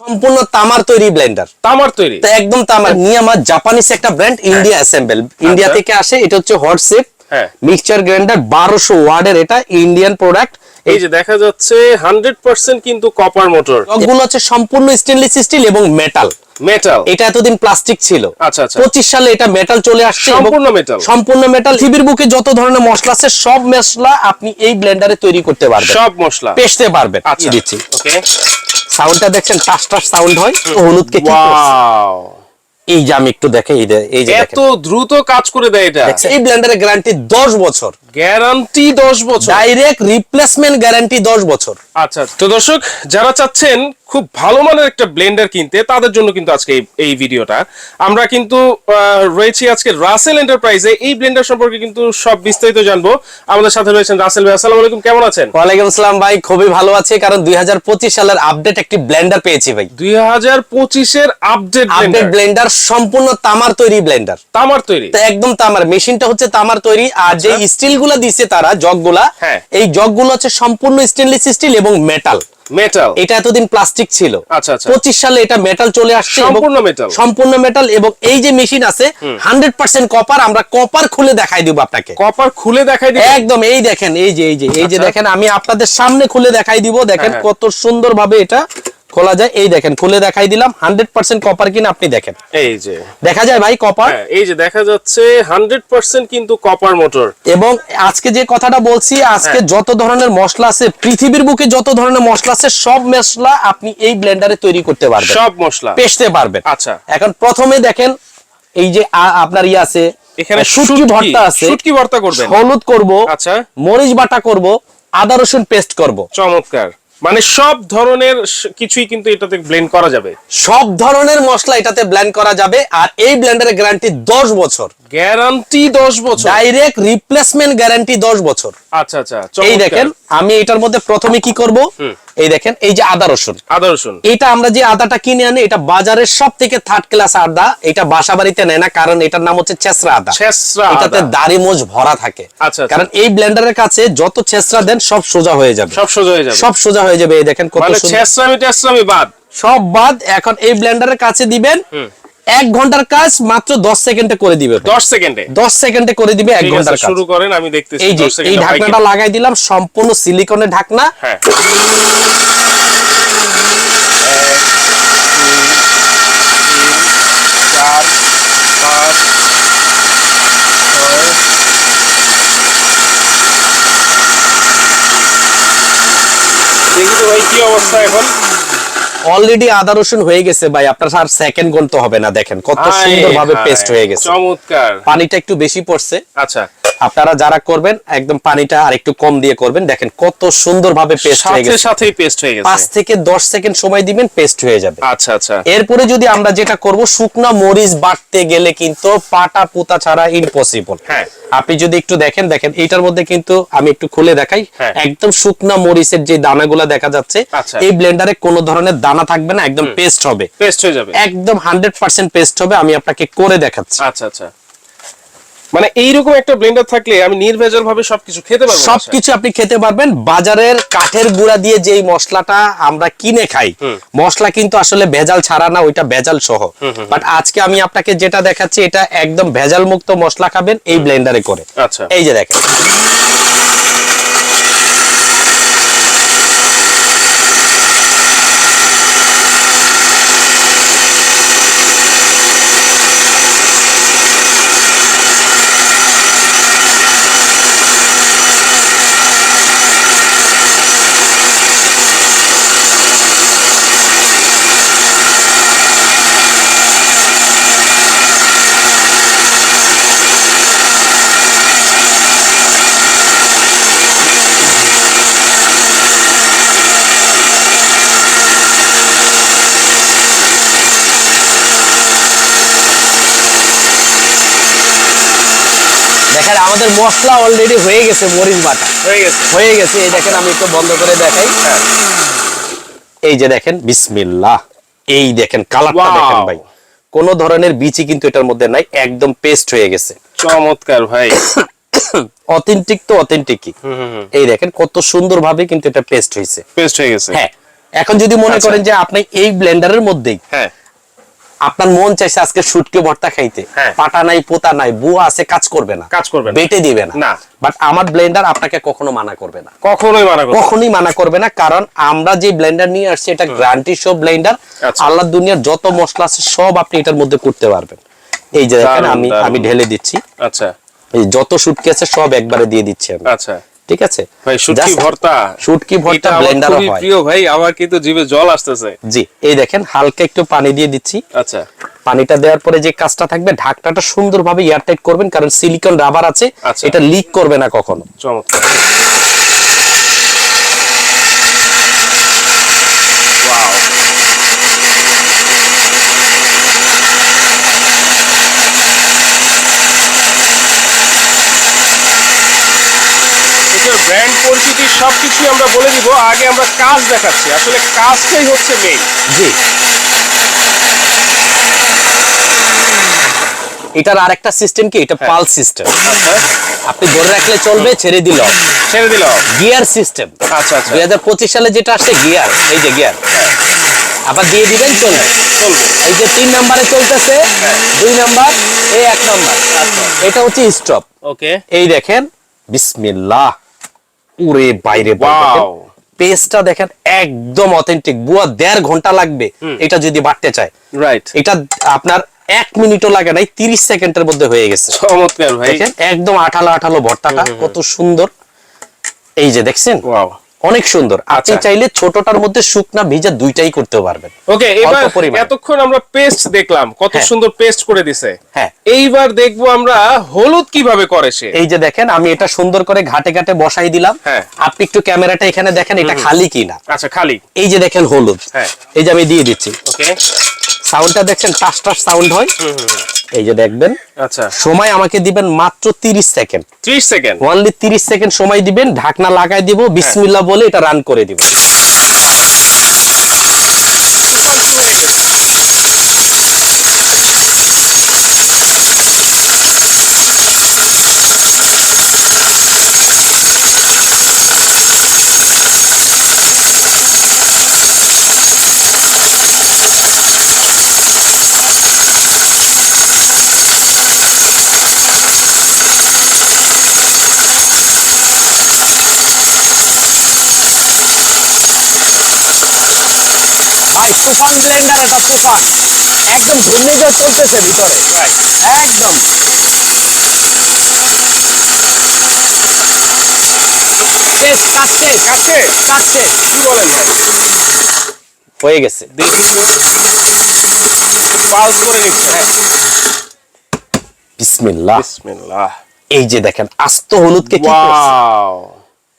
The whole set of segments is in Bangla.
সম্পূর্ণ তামার তৈরি ব্লেন্ডার। তামার তৈরি। তো একদম তামার। নিয়ামা জাপানিজ একটা ব্র্যান্ড ইন্ডিয়া অ্যাসেম্বল ইন্ডিয়া থেকে আসে এটা হচ্ছে হোয়াটসঅ্যাপ হ্যাঁ। মিক্সচার গ্রাইন্ডার বারোশো ওয়ার্ডের এটা ইন্ডিয়ান প্রোডাক্ট এই যে দেখা যাচ্ছে হান্ড্রেড পার্সেন্ট কিন্তু কপার মোটরগুলো হচ্ছে সম্পূর্ণ স্টেনলেস স্টিল এবং মেটাল মেটাল এটা এতদিন প্লাস্টিক ছিল। আচ্ছা, আচ্ছা। পঁচিশ সালে এটা মেটাল চলে আসছে সম্পূর্ণ metal। সম্পূর্ণ মেটাল পৃথিবীর বুকে যত ধরনের মশলা আছে সব মশলা আপনি এই ব্লেন্ডারে তৈরি করতে পারবেন। সব মশলা। পেশতে পারবেন। আচ্ছা। দিচ্ছি। ওকে সাউন্ডটা দেখছেন? টাস টাস সাউন্ড হয়। হলুদ হলুদকে কি এই যে আমি একটু দেখে এই যে এত দ্রুত কাজ করে দেয় এটা। এই ব্লেন্ডারের গ্যারান্টি 10 বছর। গ্যারান্টি 10 বছর। ডাইরেক্ট রিপ্লেসমেন্ট গ্যারান্টি 10 বছর। আচ্ছা তো দর্শক যারা চাচ্ছেন খুব ভালো মানের একটা ব্লেন্ডার কিনতে তাদের জন্য কিন্তু আজকে এই- ভিডিওটা। আমরা কিন্তু রয়েছি আজকে রাসেল এন্টারপ্রাইজে এই ব্লেন্ডার সম্পর্কে কিন্তু সব বিস্তারিত জানব। আমাদের সাথে রয়েছেন রাসেল ভাই। আসসালামু আলাইকুম কেমন আছেন? ওয়ালাইকুম আসসালাম ভাই খুবই ভালো আছে কারণ 2025 সালের আপডেট একটি ব্লেন্ডার পেয়েছি ভাই। দুই হাজার পঁচিশের আপডেট আপডেট ব্লেন্ডার সম্পূর্ণ তামার তৈরি ব্লেন্ডার তামার তৈরি। তো একদম তামার মেশিনটা হচ্ছে তামার তৈরি আর যে স্টিল গুলা দিছে তারা জগগুলা হ্যাঁ। এই জগগুলো হচ্ছে সম্পূর্ণ স্টেনলেস স্টিল এবং মেটাল মেটাল এটা এতদিন প্লাস্টিক ছিল আচ্ছা, আচ্ছা। পঁচিশ সালে এটা মেটাল চলে আসছে সম্পূর্ণ metal। সম্পূর্ণ মেটাল এবং এই যে মেশিন আছে হান্ড্রেড পার্সেন্ট কপার আমরা কপার খুলে দেখাই দিব আপনাকে কপার খুলে দেখাই দিব একদম এই দেখেন এই যে এই যে এই যে আচ্ছা। দেখেন আমি আপনাদের সামনে খুলে দেখাই দিব দেখেন হ্যাঁ, কত সুন্দর ভাবে এটা খোলা যায় এই দেখেন খুলে দেখাই দিলাম হান্ড্রেড পার্সেন্ট কপার কিনা আপনি দেখেন। এই যে। দেখা যায় ভাই কপার হ্যাঁ, এই যে দেখা যাচ্ছে হান্ড্রেড পার্সেন্ট কিন্তু কপার মোটর এবং আজকে যে কথাটা বলছি আজকে হ্যাঁ। যত ধরনের মশলা আছে পৃথিবীর বুকে যত ধরনের মশলা আছে সব মশলা আপনি এই ব্লেন্ডারে তৈরি করতে পারবেন। সব মশলা। পেশতে পারবেন। আচ্ছা। এখন প্রথমে দেখেন এই যে আপনার ইয়ে আছে এখানে শুটকি শুটকি- ভর্তা আছে শুটকি ভর্তা করবেন। হলুদ করব আচ্ছা। মরিচ বাটা করব আদা রসুন পেস্ট করব। চমৎকার। মানে সব ধরনের কিছুই কিন্তু এটাতে ব্লেন্ড করা যাবে। সব ধরনের মশলা এটাতে ব্লেন্ড করা যাবে আর এই ব্লেন্ডারের গ্যারান্টি 10 বছর। গ্যারান্টি দশ বছর? ডাইরেক্ট রিপ্লেসমেন্ট গ্যারান্টি 10 বছর। আচ্ছা আচ্ছা এই দেখেন আমি এটার মধ্যে প্রথমে কি করব? এই দেখেন এই যে আদা রসুন। আদা রসুন। এটা আমরা যে আদাটা কিনে আনি এটা বাজারের সব থেকে থার্ড ক্লাস আদা। এটা বাসা বাড়িতে নেয় না কারণ এটার নাম হচ্ছে ছেসরা আদা। এটাতে দাড়ি মোজ ভরা থাকে। আচ্ছা, আচ্ছা। কারণ এই ব্লেন্ডারের কাছে যত ছেসরা দেন সব সোজা হয়ে যাবে। সব সোজা হয়ে যাবে। সব সোজা হয়ে যাবে এই দেখেন কত মানে সুন্দর। ছেসরামি টেসরামি বাদ। সব বাদ এখন এই ব্লেন্ডারের কাছে দিবেন এক ঘণ্টার কাজ মাত্র দশ সেকেন্ডে করে দিবে দশ সেকেন্ডে? দশ সেকেন্ডে করে দিবে এক ঘণ্টার কাজ শুরু করেন আমি দেখতেছি এই যে এই ঢাকনাটা লাগাই দিলাম সম্পূর্ণ সিলিকনের ঢাকনা। হ্যাঁ। দেখি তো ভাই কি অবস্থা এখন। অলরেডি আদা রসুন হয়ে গেছে ভাই আপনার আর সেকেন্ড গুনতে হবে না দেখেন কত সুন্দর ভাবে পেস্ট হয়ে গেছে। চমৎকার। পানিটা একটু বেশি পড়ছে। আচ্ছা। আপনারা যারা করবেন একদম পানিটা আর একটু কম দিয়ে করবেন। দেখেন কত সুন্দর ভাবে পেস্ট হয়ে গেছে। সাথেই পেস্ট হয়ে পাঁচ থেকে দশ সেকেন্ড সময় দিবেন পেস্ট হয়ে যাবে। আচ্ছা আচ্ছা। এরপরে যদি আমরা যেটা করব শুকনা মরিচ বাটতে গেলে কিন্তু পাটা পুতা ছাড়া ইম্পসিবল হ্যাঁ। আপনি যদি একটু দেখেন দেখেন এইটার মধ্যে কিন্তু আমি একটু খুলে দেখাই। হ্যাঁ। একদম শুকনা মরিচের যে দানাগুলা দেখা যাচ্ছে আচ্ছা। এই ব্লেন্ডারে কোনো ধরনের দানা থাকবে না একদম পেস্ট হবে। পেস্ট হয়ে যাবে। একদম হান্ড্রেড পার্সেন্ট পেস্ট হবে আমি আপনাকে করে দেখাচ্ছি। আচ্ছা আচ্ছা। মানে এইরকম একটা ব্লেন্ডার থাকলে আমি নির্ভেজাল ভাবে সবকিছু খেতে পারব সবকিছু আপনি খেতে পারবেন। বাজারের কাঠের গুঁড়া দিয়ে যেই মশলাটা আমরা কিনে খাই মশলা কিন্তু আসলে ভেজাল ছাড়া না ওইটা ভেজাল সহ। বাট আজকে আমি আপনাকে যেটা দেখাচ্ছি এটা একদম ভেজাল মুক্ত মশলা খাবেন এই ব্লেন্ডারে করে। আচ্ছা। এই যে দেখেন। দেখেন আমাদের মশলা অলরেডি হয়ে গেছে মরিচ বাটা। হয়ে গেছে। হয়ে গেছে এই দেখেন আমি একটু বন্ধ করে দেখাই। হ্যাঁ। এই যে দেখেন বিসমিল্লাহ। এই দেখেন কালারটা দেখেন ভাই। কোন ধরনের বিচি কিন্তু এটার মধ্যে নাই একদম পেস্ট হয়ে গেছে। চমৎকার ভাই। অথেন্টিক তো অথেন্টিকই হুম হুম এই দেখেন কত সুন্দর ভাবে কিন্তু এটা পেস্ট হয়েছে। পেস্ট হয়ে গেছে। হ্যাঁ এখন যদি মনে আচ্ছা। করেন যে আপনি এই ব্লেন্ডারের মধ্যেই হ্যাঁ। আপনার মন চাইছে আজকে শুটকি ভর্তা খাইতে। হ্যাঁ। পাটা নাই পোতা নাই বুয়া আছে কাজ করবে না। কাজ করবে বেটে দিবে না। বাট আমার ব্লেন্ডার আপনাকে কখনো মানা করবে না। কখনোই মানা করবে কখনোই মানা করবে না কারণ আমরা যে ব্লেন্ডার নিয়ে আসছি এটা গ্যারান্টি সব ব্লেন্ডার। আল্লাহ দুনিয়ার যত মশলা আছে সব আপনি এটার মধ্যে করতে পারবেন। এই যে দেখেন আমি আমি ঢেলে দিচ্ছি। আচ্ছা। এই যত শুটকি আছে সব একবারে দিয়ে দিচ্ছি আমি। আচ্ছা। ঠিক আছে? ভাই শুটকি ভর্তা। শুটকি ভর্তা ব্লেন্ডার হয়। প্রিয় ভাই আমার কিন্তু জিভে জল আসতেছে। জি এই দেখেন হালকা একটু পানি দিয়ে দিচ্ছি। আচ্ছা। পানিটা দেওয়ার পরে যে কাজটা থাকবে ঢাকনাটা সুন্দরভাবে এয়ারটাইট করবেন কারণ সিলিকন রাবার আছে আচ্ছা। এটা লিক করবে না কখনো। চমৎকার। এটার ব্র্যান্ড পরিচিতি সবকিছু আমরা বলে দিব আগে আমরা কাজ দেখাচ্ছি। আসলে কাজটাই হচ্ছে মেইন জি। এটার আরেকটা সিস্টেম কি? এটা পাল সিস্টেম আচ্ছা আপনি ধরে রাখলে চলবে ছেড়ে দিল। ছেড়ে দিল। গিয়ার সিস্টেম আচ্ছা আচ্ছা। দুই হাজার পঁচিশ সালে যেটা আসছে গিয়ার এই যে গিয়ার আবার দিয়ে দিবেন চলবে। চলবে। এই যে তিন নাম্বারে চলতেছে হ্যাঁ। দুই নাম্বার এই এক নাম্বার। এটা হচ্ছে স্টপ ওকে এই দেখেন বিসমিল্লাহ। উরে বাইরে পেস্টটা দেখেন একদম অথেন্টিক বুয়া দেড় ঘণ্টা লাগবে এটা যদি বাড়তে চায়। রাইট এটা আপনার এক মিনিটও লাগে নাই তিরিশ সেকেন্ডের মধ্যে হয়ে গেছে। চমৎকার ভাই। একদম আঠালো আঠালো ভর্তাটা কত সুন্দর। এই যে দেখছেন? ওয়াও অনেক সুন্দর। আপনি আচ্ছা। চাইলে ছোটটার মধ্যে শুকনা ভিজা দুইটাই করতে পারবেন। ওকে এবার এতক্ষণ আমরা পেস্ট দেখলাম কত হ্যাঁ। সুন্দর পেস্ট করে দিছে। হ্যাঁ। এইবার দেখব আমরা হলুদ কীভাবে করে সে। এই যে দেখেন আমি এটা সুন্দর করে ঘাটে ঘাটে বসাই দিলাম। হ্যাঁ। আপনি একটু ক্যামেরাটা এখানে দেখেন এটা খালি কিনা। আচ্ছা খালি। এই যে দেখেন হলুদ। হ্যাঁ। এই যে আমি দিয়ে দিচ্ছি। ওকে। সাউন্ডটা দেখছেন টাস টাস সাউন্ড হয়। এই যে দেখবেন আচ্ছা। সময় আমাকে দিবেন মাত্র 30 সেকেন্ড। 30 সেকেন্ড? অনলি 30 সেকেন্ড সময় দিবেন ঢাকনা লাগাই দিব বিসমিল্লাহ বলে এটা রান করে দিব ভাই তুফান ব্লেন্ডার এটা তুফান। একদম ঘূর্ণিঝড় চলতেছে ভিতরে। একদম। কাটছে কাটছে কাটছে কি বলেন হয়ে গেছে। হ্যাঁ। বিসমিল্লাহ। বিসমিল্লাহ। এই যে দেখেন আস্ত হলুদকে কি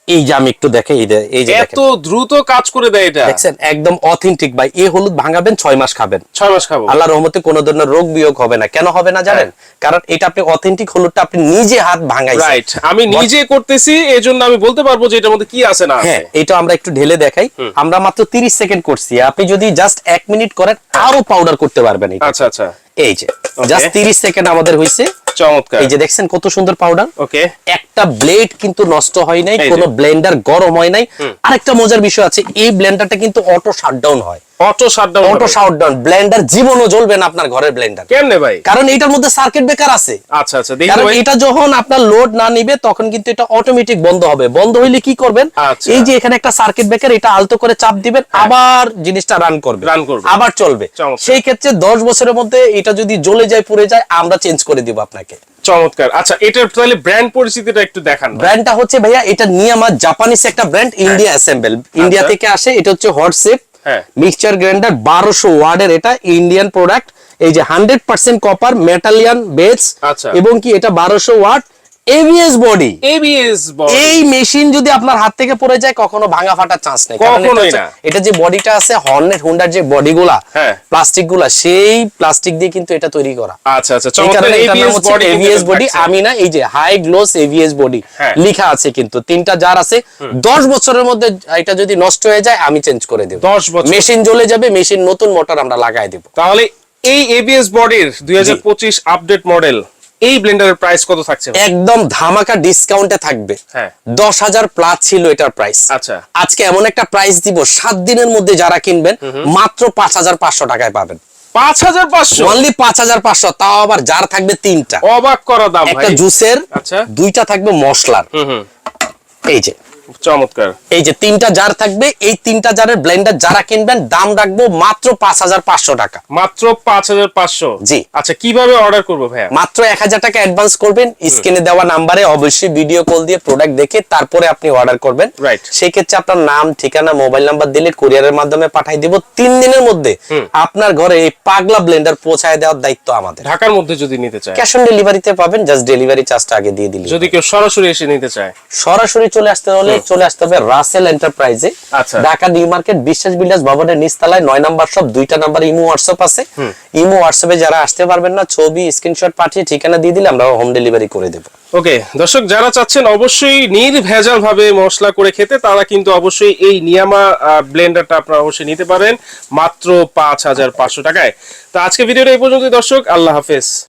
এই যে আমি একটু দেখে এই যে- এই এত দ্রুত কাজ করে দেয় এটা। দেখছেন? একদম অথেন্টিক ভাই এই হলুদ ভাঙাবেন ছয় মাস খাবেন। ছয় মাস খাব। আল্লাহ রহমতে কোনো ধরনের রোগ বিয়োগ হবে না। কেন হবে না জানেন? হ্যাঁ। কারণ এটা আপনি অথেন্টিক হলুদটা আপনি নিজে হাত ভাঙাইছেন। রাইট আমি নিজে করতেছি এজন্য আমি বলতে পারব যে এটার মধ্যে কি আছে না হ্যাঁ এটা আমরা একটু ঢেলে দেখাই। আমরা মাত্র 30 সেকেন্ড করছি। আপনি যদি জাস্ট এক মিনিট করেন আরও পাউডার করতে পারবেন আচ্ছা আচ্ছা। এই যে জাস্ট 30 সেকেন্ড আমাদের হইছে। চমৎকার। এই যে দেখছেন কত সুন্দর পাউডার ওকে। একটা ব্লেড কিন্তু নষ্ট হয় নাই কোনো ব্লেন্ডার গরম হয় নাই। আরেকটা মজার বিষয় আছে এই ব্লেন্ডারটা কিন্তু অটো শাটডাউন হয়। Auto shutdown auto shutdown blender জীবনও জ্বলবে না আপনার ঘরের ব্লেন্ডার কেমনে ভাই? কারণ এটার মধ্যে সার্কিট ব্রেকার আছে। আচ্ছা আচ্ছা কারণ এটা যখন আপনার লোড না নিবে তখন কিন্তু এটা অটোমেটিক বন্ধ হবে। বন্ধ হইলে কি করবেন? আচ্ছা। এই যে এখানে একটা সার্কিট ব্রেকার এটা আলতো করে চাপ দিবেন আবার জিনিসটা রান করবে। Run করবে। আবার চলবে। সেই ক্ষেত্রে দশ বছরের মধ্যে এটা যদি জ্বলে যায় পুড়ে যায় আমরা চেঞ্জ করে দিব আপনাকে। চমৎকার। আচ্ছা এটার তাহলে ব্র্যান্ড পরিস্থিতিটা একটু দেখান। ব্র্যান্ডটা হচ্ছে ভাইয়া এটা নিয়ামা জাপানিজ একটা ব্র্যান্ড ইন্ডিয়া অ্যাসেম্বল ইন্ডিয়া থেকে আসে এটা হচ্ছে হটসেপ হ্যাঁ। মিক্সচার গ্রাইন্ডার বারোশো ওয়ার্ডের এটা ইন্ডিয়ান প্রোডাক্ট। এই যে হান্ড্রেড পার্সেন্ট কপার মেটালিয়ান বেস। এবং কি এটা বারোশো ওয়াট এভিএস বডি ABS বল এই মেশিন যদি আপনার হাত থেকে পড়ে যায় কখনো ভাঙা ফাটার চান্স নেই। কখনোই না। এটা যে বডিটা আছে হর্নেট হুন্ডার যে বডিগুলা হ্যাঁ। প্লাস্টিকগুলা সেই প্লাস্টিক দিয়ে কিন্তু এটা তৈরি করা। আচ্ছা আচ্ছা চমৎকার। হচ্ছে বডি AVS বডি আমি না এই যে হাই গ্লোস এভিএস বডি হ্যাঁ। লেখা আছে কিন্তু। তিনটা জার আছে। দশ বছরের মধ্যে এটা যদি নষ্ট হয়ে যায় আমি চেঞ্জ করে দেব। 10 বছর। মেশিন জ্বলে যাবে মেশিন নতুন মোটর আমরা লাগাই দেব। তাহলে এই এবিএস বডির 2025 আপডেট মডেল এই ব্লেন্ডারের প্রাইস কত থাকছে? একদম ধামাকা ডিসকাউন্টে থাকবে। হ্যাঁ। দশ হাজার প্লাস ছিল এটার প্রাইস আচ্ছা। আজকে এমন একটা প্রাইস দিব সাত দিনের মধ্যে যারা কিনবেন মাত্র পাঁচ হাজার পাঁচশো টাকায় পাবেন। পাঁচ হাজার পাঁচশো? অনলি পাঁচ হাজার পাঁচশো তাও আবার যার থাকবে তিনটা। অবাক করা দাম একটা জুসের আচ্ছা। দুইটা থাকবে মশলার। এই যে চমৎকার। এই যে তিনটা জার থাকবে এই তিনটা জারের ব্লেন্ডার যারা কিনবেন দাম রাখব মাত্র পাঁচ হাজার পাঁচশো টাকা। মাত্র পাঁচ হাজার পাঁচশো? জি। আচ্ছা কীভাবে অর্ডার করব ভাইয়া? মাত্র এক হাজার টাকা অ্যাডভান্স করবেন স্ক্রিনে দেওয়া নাম্বারে অবশ্যই ভিডিও কল দিয়ে প্রোডাক্ট দেখে তারপরে আপনি অর্ডার করবেন। Right. সেই ক্ষেত্রে আপনার নাম ঠিকানা মোবাইল নাম্বার দিলে কুরিয়ারের মাধ্যমে পাঠাই দিব। তিন দিনের মধ্যে আপনার ঘরে এই পাগলা ব্লেন্ডার পৌঁছায় দেওয়ার দায়িত্ব আমাদের। ঢাকার মধ্যে যদি নিতে চায়। ক্যাশ অন ডেলিভারিতে পাবেন জাস্ট ডেলিভারি চার্জটা আগে দিয়ে দিলে যদি কেউ সরাসরি এসে নিতে চায়। সরাসরি চলে আসতে হলে চলে আসতে হবে রাসেল এন্টারপ্রাইজে আচ্ছা। Dhaka New Market Biswas builders ভবনের নিচতলায় নয় নাম্বার সব দুইটা নাম্বার ইমো হোয়াটসঅ্যাপ আছে। ইমো হোয়াটসঅ্যাপে যারা আসতে পারবেন না ছবি স্ক্রিনশট পাঠিয়ে ঠিকানা দিয়ে দিলে আমরা হোম ডেলিভারি করে দেবো। ওকে দর্শক যারা চাচ্ছেন অবশ্যই নির্ভেজাল ভাবে মশলা করে খেতে তারা কিন্তু অবশ্যই এই নিয়ামা ব্লেন্ডারটা আপনারা অবশ্যই নিতে পারেন। মাত্র পাঁচ হাজার পাঁচশো টাকায়। তো আজকে ভিডিওটা এই পর্যন্তই দর্শক আল্লাহ হাফেজ।